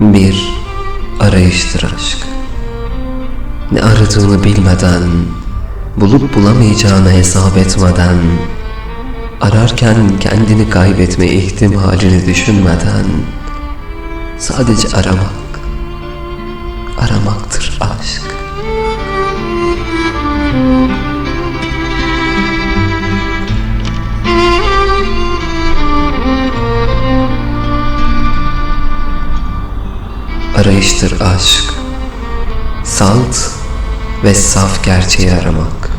Bir arayıştır aşk. Ne aradığını bilmeden, bulup bulamayacağını hesap etmeden, ararken kendini kaybetme ihtimalini düşünmeden, sadece aramak, aramaktır aşk. Arayıştır aşk. Salt ve saf gerçeği aramak.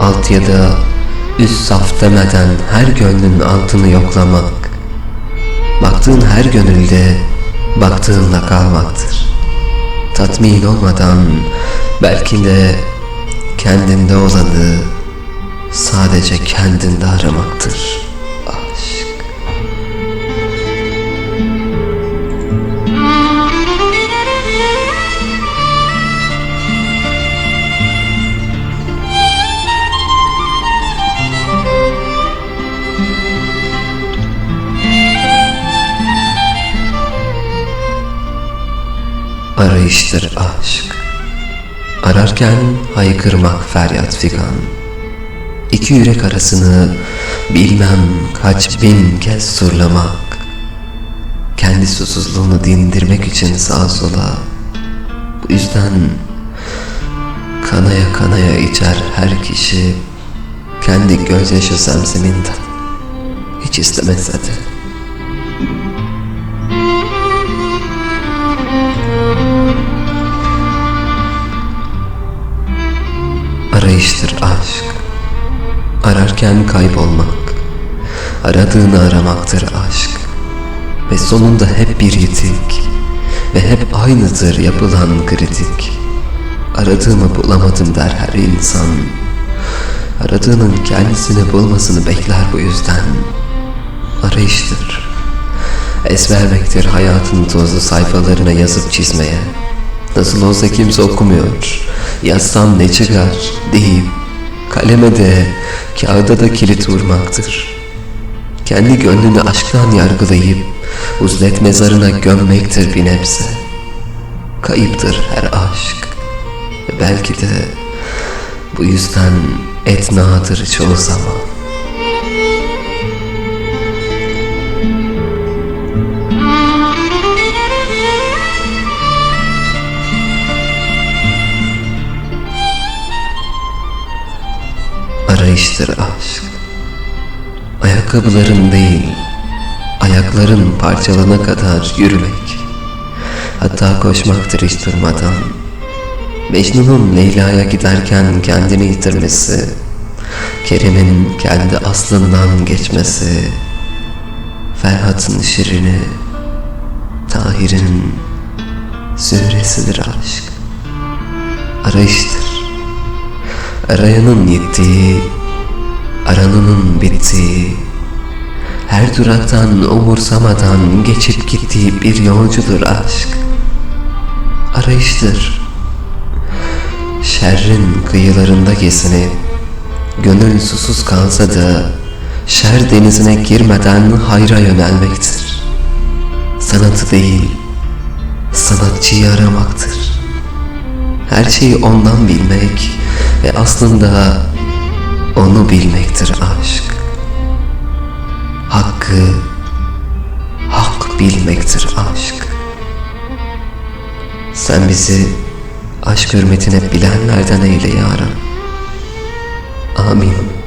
Alt ya da üst saf demeden her gönlün altını yoklamak. Baktığın her gönülde baktığınla kalmaktır. Tatmin olmadan belki de kendinde olanı sadece kendinde aramaktır. Arayıştır aşk. Ararken haykırmak feryat figan. İki yürek arasını bilmem kaç bin kez surlamak. Kendi susuzluğunu dindirmek için sağa sola. Bu yüzden kanaya kanaya içer her kişi kendi gözyaşı semseminden. Hiç istemese de. Arayıştır aşk. Ararken kaybolmak. Aradığını aramaktır aşk. Ve sonunda hep bir yitik. Ve hep aynıdır yapılan kritik. Aradığımı bulamadım der her insan. Aradığının kendisini bulmasını bekler bu yüzden. Arayıştır. Es vermektir hayatın tozlu sayfalarına yazıp çizmeye. Nasıl olsa kimse okumuyor. Yazsam ne çıkar deyip kaleme de kağıda da kilit vurmaktır. Kendi gönlünü aşktan yargılayıp uzlet mezarına gömmektir bir nebze. Kayıptır her aşk. Belki de bu yüzden etnadır çoğu zaman. Aşk. Ayakkabıların değil, ayakların parçalana kadar yürümek. Hatta koşmaktır hiç durmadan. Mecnun'un Leyla'ya giderken kendini yitirmesi, Kerem'in kendi aslından geçmesi, Ferhat'ın şirini, Tahir'in süresidir aşk. Arayıştır. Arayanın gittiği, aranının bittiği, her duraktan umursamadan geçip gittiği bir yolcudur aşk. Arayıştır. Şerrin kıyılarında gezinip, gönül susuz kalsa da, şer denizine girmeden hayra yönelmektir. Sanatı değil, sanatçıyı aramaktır. Her şeyi ondan bilmek ve aslında onu bilmektir aşk. Hakkı hak bilmektir aşk. Sen bizi aşk hürmetine bilenlerden eyle ya. Amin.